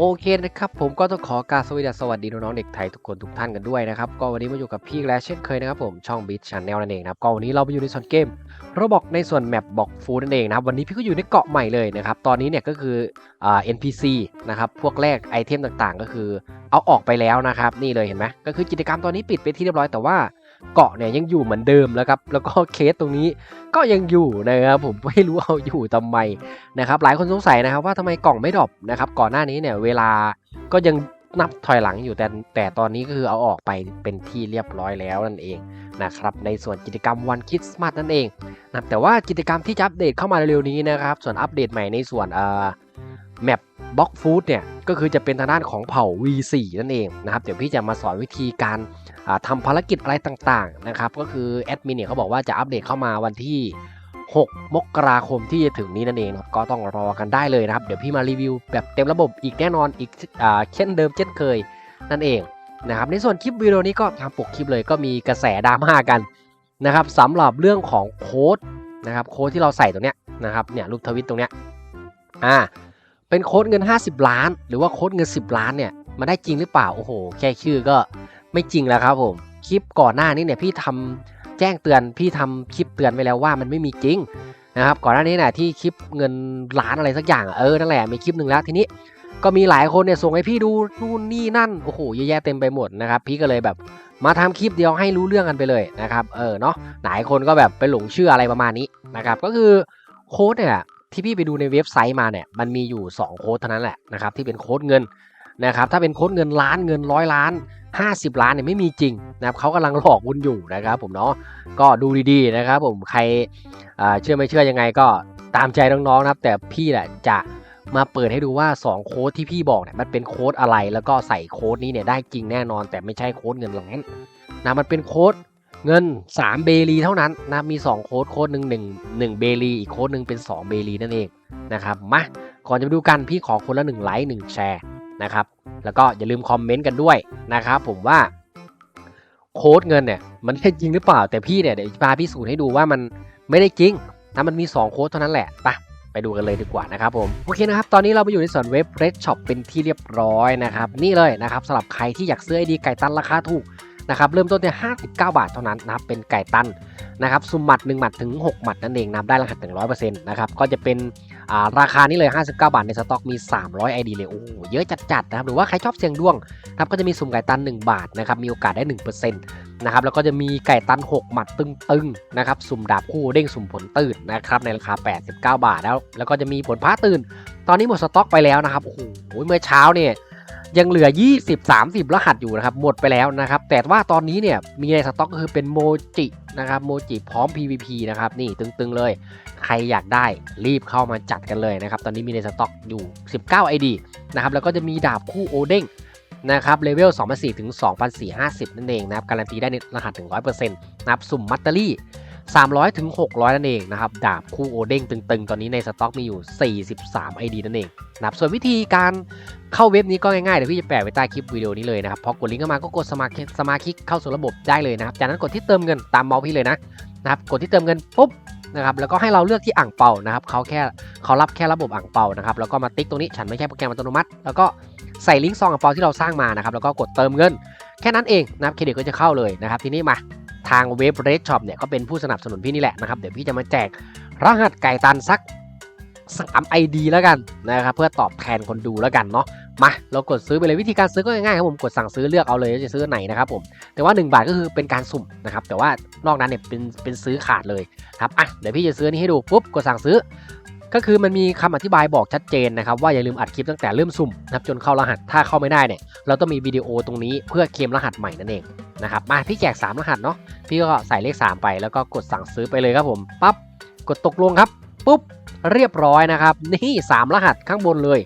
โอเคนะครับผมก็ต้องขอการสวัสดีสวัสดีน้องๆเด็กไทยทุกคนทุกท่านกันด้วยนะครับก็วันนี้มาอยู่กับพี่และเช่นเคยนะครับผมช่อง b ิ t Channel นั่นเองนะครับก็วันนี้เราไปอยู่ในส่วนเกมเราบอกในส่วนแมปบอกฟูนั่นเองนะครับวันนี้พี่ก็อยู่ในเกาะใหม่เลยนะครับตอนนี้เนี่ยก็คืออ่า NPC นะครับพวกแรกไอเทมต่างๆ ก็คือเอาออกไปแล้วนะครับนี่เลยเห็นไหมก็คือกิจกรรมตอนนี้ปิดไปที่เรียบร้อยแต่ว่า เกาะเนี่ยยังอยู่เหมือนเดิมแล้วครับ แล้วก็เคสตรงนี้ก็ยังอยู่นะครับผมไม่รู้เอาอยู่ทำไมนะครับหลายคนสงสัยนะครับว่าทำไมกล่องไม่ดรอปนะครับก่อนหน้านี้เนี่ยเวลาก็ยังนับถอยหลังอยู่แต่แต่ตอนนี้ก็คือเอาออกไปเป็นที่เรียบร้อยแล้วนั่นเองนะครับในส่วนกิจกรรมวันคริสต์มาสนั่นเองนะแต่ว่ากิจกรรมที่จะอัปเดตเข้ามาเร็วๆนี้นะครับส่วนอัปเดตใหม่ในส่วนเอ่อแมปบล็อกฟู้ดเนี่ยก็คือจะเป็นทางด้านของเผ่า V4 นั่นเองนะครับเดี๋ยวพี่จะมาสอนวิธีการ ทำภารกิจอะไรต่างๆนะครับก็คือแอดมินเนี่ยเขาบอกว่าจะอัปเดตเข้ามาวันที่ 6 มกราคมที่จะถึงนี้นั่นเองนะก็ต้องรอกันได้เลยนะครับ เดี๋ยวพี่มารีวิวแบบเต็มระบบอีกแน่นอนอีกอเช่นเดิมเช่นเคยนั่นเองนะครับในส่วนคลิปวิดีโอนี้ก็ทำปกคลิปเลยก็มีกระแสดราม่ากันนะครับสำหรับเรื่องของโค้ดนะครับโค้ดที่เราใส่ตรงเนี้ยนะครับเนี่ยรูปทวิตตรงเนี้ยอ่าเป็นโค้ดเงิน 50 ล้าน หรือว่าโค้ดเงิน 10 ล้านเนี่ยมันได้จริงหรือเปล่าโอ้โห แค่ชื่อก็ ไม่จริงแล้วครับผมคลิปก่อนหน้านี้เนี่ยพี่ทำแจ้งเตือนพี่ทำคลิปเตือนไว้แล้วว่ามันไม่มีจริงนะครับก่อนหน้านี้นะที่คลิปเงินล้านอะไรสักอย่างเออนั่นแหละมีคลิปหนึ่งแล้วทีนี้ก็มีหลายคนเนี่ยส่งให้พี่ดูนู่นนี่นั่นโอ้โหเยอะแยะเต็มไปหมดนะครับพี่ก็เลยแบบมาทำคลิปเดียวให้รู้เรื่องกันไปเลยนะครับเออเนาะหลายคนก็แบบไปหลงเชื่ออะไรประมาณนี้นะครับก็คือโค้ดเนี่ยที่พี่ไปดูในเว็บไซต์มาเนี่ยมันมีอยู่ 2 โค้ดเท่านั้นแหละนะครับที่เป็นโค้ดเงิน นะครับถ้าเป็นโค้ดเงินล้านเงินร้อยล้าน 50 ล้านเนี่ยไม่มีจริงนะครับเขากำลังหลอกคุณอยู่นะครับผมเนาะก็ดูดีๆนะครับผมใครเชื่อไม่เชื่อยังไงก็ตามใจน้องๆนะครับแต่พี่แหละจะมาเปิดให้ดูว่า 2 โค้ดที่พี่บอกเนี่ยมันเป็นโค้ดอะไร แล้วก็ใส่โค้ดนี้เนี่ยได้จริงแน่นอน แต่ไม่ใช่โค้ดเงินล้านนะมันเป็นโค้ดเงิน 3 เบลีเท่านั้นนะมี 2 โค้ดโค้ดหนึ่งหนึ่งหนึ่งเบลีอีกโค้ดหนึ่งเป็น 2 เบลีนั่นเองนะครับมาก่อนจะไปดูกันพี่ขอคนละ1ไลค์1แชร์ นะครับ แล้วก็อย่าลืมคอมเมนต์กันด้วยนะครับผมว่าโค้ดเงินเนี่ยมันได้จริงหรือเปล่าแต่พี่เนี่ยเดี๋ยวพาพิสูจน์ให้ดูว่ามันไม่ได้จริงนะมันมี 2 โค้ดเท่านั้นแหละไปไปดูกันเลยดีกว่านะครับผมโอเคนะครับ ตอนนี้เราไปอยู่ในส่วนเว็บ Red Shop เป็นที่เรียบร้อยนะครับ นี่เลยนะครับสำหรับใครที่อยากซื้อไอดีไก่ตันราคาถูกนะครับเริ่มต้นที่59 บาทเท่านั้นนะครับเป็นไก่ตันนะครับซุ่มหมัด1หมัดถึง 6 หมัดนั่นเองนับได้รหัสถึง100%นะครับก็จะเป็น ราคานี้เลย 59 บาท ในสต็อกมี 300 ID เลยโอ้โหเยอะจัดๆนะครับหรือว่าใครชอบเสี่ยงดวงครับก็จะมีสุ่มไก่ตัน 1 บาทนะครับมีโอกาสได้ 1%นะครับแล้วก็จะมีไก่ตัน 6 หมัดตึงๆนะครับสุ่มดาบคู่เด้งสุ่มผลตื่นนะครับในราคา 89 บาทแล้ว แล้วก็จะมีผลพ้าตื่น ตอนนี้หมดสต็อกไปแล้วนะครับโอ้โหเมื่อเช้าเนี่ย ยังเหลือ 20 30 รหัสอยู่นะครับ หมดไปแล้วนะครับ แต่ว่าตอนนี้เนี่ย มีในสต็อกก็คือเป็นโมจินะครับโมจิพร้อม PVP นะครับ นี่ตึงๆเลย ใครอยากได้รีบเข้ามาจัดกันเลยนะครับ ตอนนี้มีในสต็อกอยู่ 19 ID นะครับ แล้วก็จะมีดาบคู่โอเด้งนะครับเลเวล2,400ถึง 2,450 นั่นเองนะครับ การันตีได้ในรหัสถึง100%นะครับ สุ่มมัตเตอรี่ 300ถึง600 นั่นเองนะครับ ดาบคู่โอเด้งตึงๆ ตอนนี้ในสต็อกมีอยู่ 43 ID นั่นเองนะครับส่วนวิธีการเข้าเว็บนี้ก็ง่ายๆ เดี๋ยวพี่จะแปะไว้ใต้คลิปวิดีโอนี้เลยนะครับ พอกดลิงก์เข้ามาก็กดสมาชิสมาชิกเข้าสู่ระบบได้เลยนะครับ จากนั้นกดที่เติมเงินตามเมาส์พี่เลยนะนะครับกดที่เติมเงินปุ๊บนะครับแล้วก็ให้เราเลือกที่อ่างเป่านะครับเขาแค่เขารับแค่ระบบอ่างเป่านะครับแล้วก็มาติ๊กตรงนี้ฉันไม่ใช่โปรแกรมอัตโนมัติ แล้วก็ใส่ลิงก์ซองอ่างเป่าที่เราสร้างมานะครับแล้วก็กดเติมเงิน แค่นั้นเองนะครับเครดิตก็จะเข้าเลยนะครับทีนี้มา ทางเว็บ Red Shop เนี่ยก็เป็นผู้สนับสนุนพี่นี่แหละนะครับเดี๋ยวพี่จะมาแจกรหัสไก่ตันสักสามไอดีแล้วกันนะครับเพื่อตอบแทนคนดูแล้วกันเนาะมาเรากดซื้อไปเลยวิธีการซื้อก็ง่ายๆครับผมกดสั่งซื้อเลือกเอาเลยจะซื้อไหนนะครับผมแต่ว่า 1 บาทก็คือเป็นการสุ่มนะครับแต่ว่านอกนั้นเนี่ยเป็นเป็นซื้อขาดเลยครับอะเดี๋ยวพี่จะซื้อนี้ให้ดูปุ๊บกดสั่งซื้อ ก็คือมันมีคำอธิบายบอกชัดเจนนะครับว่าอย่าลืมอัดคลิปตั้งแต่เริ่มสุ่มนะครับจนเข้ารหัสถ้าเข้าไม่ได้เนี่ยเราต้องมีวิดีโอตรงนี้เพื่อเคลมรหัสใหม่นั่นเองนะครับมาพี่แจก3รหัสเนาะพี่ก็ใส่เลข 3 ไปแล้วก็กดสั่งซื้อไปเลยครับผมปั๊บกดตกลงครับปุ๊บเรียบร้อยนะครับนี่ 3 รหัสข้างบนเลย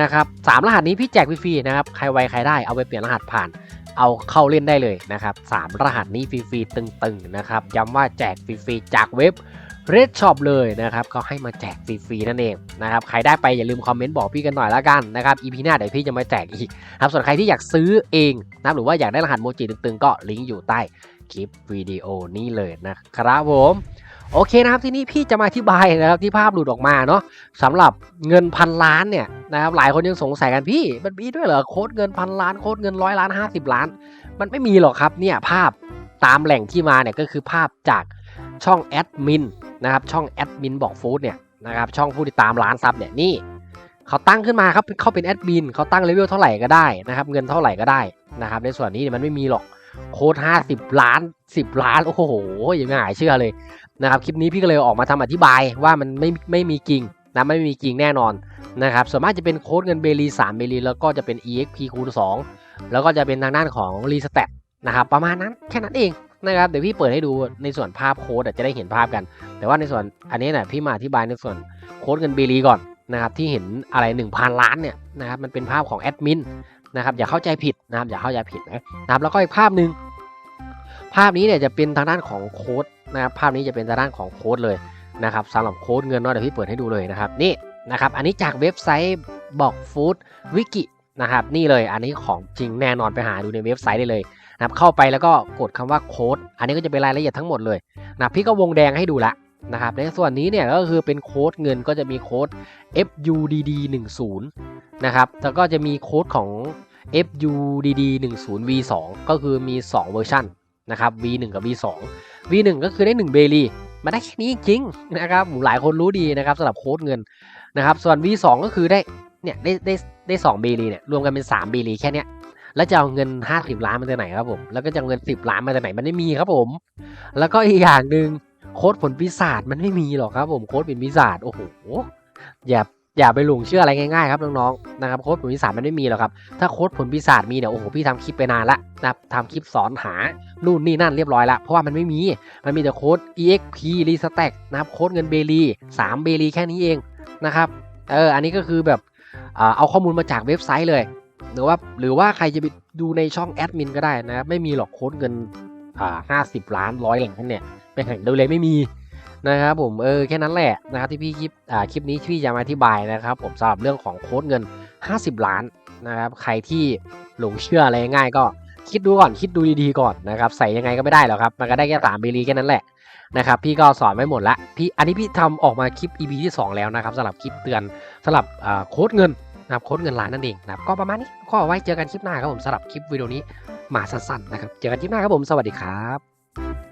นะครับสามรหัสนี้พี่แจกฟรีๆนะครับใครไวใครได้เอาไปเปลี่ยนรหัสผ่าน เอาเข้าเล่นได้เลยนะครับสามรหัสนี้ฟรีๆตึงๆนะครับย้ำว่าแจกฟรีๆจากเว็บ Red Shop เลยนะครับก็ให้มาแจกฟรีๆนั่นเองนะครับใครได้ไปอย่าลืมคอมเมนต์บอกพี่กันหน่อยละกันนะครับ EP หน้าเดี๋ยวพี่จะมาแจกอีกครับส่วนใครที่อยากซื้อเองนะรหรือว่าอยากได้รหัสโมจิตึงๆ ก็ลิงก์อยู่ใต้คลิปวิดีโอนี้เลยนะครับผมโอเคนะครับที่นี้พี่จะมาอธิบายนะครับที่ภาพหลุดออกมาเนาะสำหรับเงินพันล้านเนี่ยนะครับหลายคนยังสงสัยกันพี่มันมีด้วยเหรอโค้ดเงินพันล้านโค้ดเงินร้อยล้านห้าสิบล้าน มันไม่มีหรอกครับเนี่ยภาพตามแหล่งที่มาเนี่ยก็คือภาพจากช่องแอดมิน นะครับช่องแอดมินบอกฟู้ดเนี่ยนะครับช่องผู้ติดตามล้านซับเนี่ยนี่เขาตั้งขึ้นมาครับเขาเป็นแอดมินเขาตั้งเลเวลเท่าไหร่ก็ได้นะครับเงินเท่าไหร่ก็ได้นะครับในส่วนนี้เนี่ยมันไม่มีหรอกโค้ด50 ล้าน 10 ล้าน โอ้โหยังไม่หายเชื่อเลยนะครับคลิปนี้พี่ก็เลยออกมาทำอธิบายว่ามันไม่ไม่มีจริงนะไม่มีจริงแน่นอนนะครับส่วนมากจะเป็นโค้ดเงินเบลี3เบลีแล้วก็จะเป็น exp คูณ2แล้วก็จะเป็นทางด้านของรีสแตทนะครับประมาณนั้นแค่นั้นเอง นะครับเดี๋ยวพี่เปิดให้ดูในส่วนภาพโค้ดจะได้เห็นภาพกัน แต่ว่าในส่วนอันนี้เนี่ยพี่มาอธิบายในส่วนโค้ดเงินเบลีก่อนนะครับที่เห็นอะไร 1,000 ล้านเนี่ยนะครับมันเป็นภาพของแอดมินนะครับอย่าเข้าใจผิดนะครับอย่าเข้าใจผิดนะนะครับแล้วก็อีกภาพหนึ่งภาพนี้เนี่ยจะเป็นทางด้านของโค้ดนะครับภาพนี้จะเป็นทางด้านของโค้ดเลยนะครับสำหรับโค้ดเงินเนาะเดี๋ยวพี่เปิดให้ดูเลยนะครับนี่นะครับอันนี้จากเว็บไซต์บอกฟู้ดวิกินะครับนี่เลยอันนี้ของจริงแน่นอนไปหาดูในเว็บไซต์ได้เลย นะครับเข้าไปแล้วก็กดคำว่าโค้ดอันนี้ก็จะเป็นรายละเอียดทั้งหมดเลยนะพี่ก็วงแดงให้ดูละนะครับในส่วนนี้เนี่ยก็คือเป็นโค้ดเงินก็จะมีโค้ด FUDD 1 0 นะครับแล้วก็จะมีโค้ดของ FUDD 1 0 V2 ก็คือมี 2 เวอร์ชันนะครับ V1 กับ V2 V1 ก็คือได้ 1 เบลีมาได้แค่นี้จริงนะครับหลายคนรู้ดีนะครับสำหรับโค้ดเงินนะครับส่วน V2 ก็คือได้เนี่ยได้ได้ได้2เบลีเนี่ยรวมกันเป็น 3 เบลีแค่เนี้ย แล้วจะเอาเงิน 50 ล้านมาจากไหนครับผม แล้วก็จะเอาเงิน 10 ล้านมาจากไหนมันไม่มีครับผม แล้วก็อีกอย่างหนึ่งโค้ดผลปีศาจมันไม่มีหรอกครับผมโค้ดผลปีศาจโอ้โหอย่าอย่าไปหลงเชื่ออะไรง่ายๆครับน้องๆนะครับโค้ดผลปีศาจมันไม่มีหรอกครับถ้าโค้ดผลปีศาจมีเนี่ยโอ้โหพี่ทำคลิปไปนานละนะทำคลิปสอนหานู่นนี่นั่นเรียบร้อยละเพราะว่ามันไม่มีมันมีแต่โค้ด exp restack นะครับโค้ดเงินเบลี3เบลีแค่นี้เองนะครับเอออันนี้ก็คือแบบเอาข้อมูลมาจากเว็บไซต์เลย หรือว่าหรือว่าใครจะไปดูในช่องแอดมินก็ได้นะ ไม่มีหรอกโค้ดเงินอ่าห้าสิบล้านร้อยหลังเนี่ยไปแข่งดูเลยไม่มีนะครับผมเออแค่นั้นแหละนะครับที่พี่คลิปอ่าคลิปนี้ที่จะมาอธิบายนะครับ ผมสำหรับเรื่องของโค้ดเงิน 50 ล้านนะครับใครที่หลงเชื่ออะไรง่ายก็คิดดูก่อนคิดดูดีๆก่อนนะครับใส่ยังไงก็ไม่ได้หรอกครับมันก็ได้แค่สามเบลีแค่นั้นแหละนะครับพี่ก็สอนไว้หมดละพี่อันนี้พี่ทำออกมาคลิป EP ที่ 2 แล้วนะครับสำหรับคลิปเตือนสำหรับอ่าโค้ดเงิน นะครับโค้ดเงินล้านนั่นเองนะครับก็ประมาณนี้ก็เอไว้เจอกันคลิปหน้าครับผมสำหรับคลิปวิดีโอนี้มาสั้นๆนะครับเจอกันคลิปหน้าครับผมสวัสดีครับ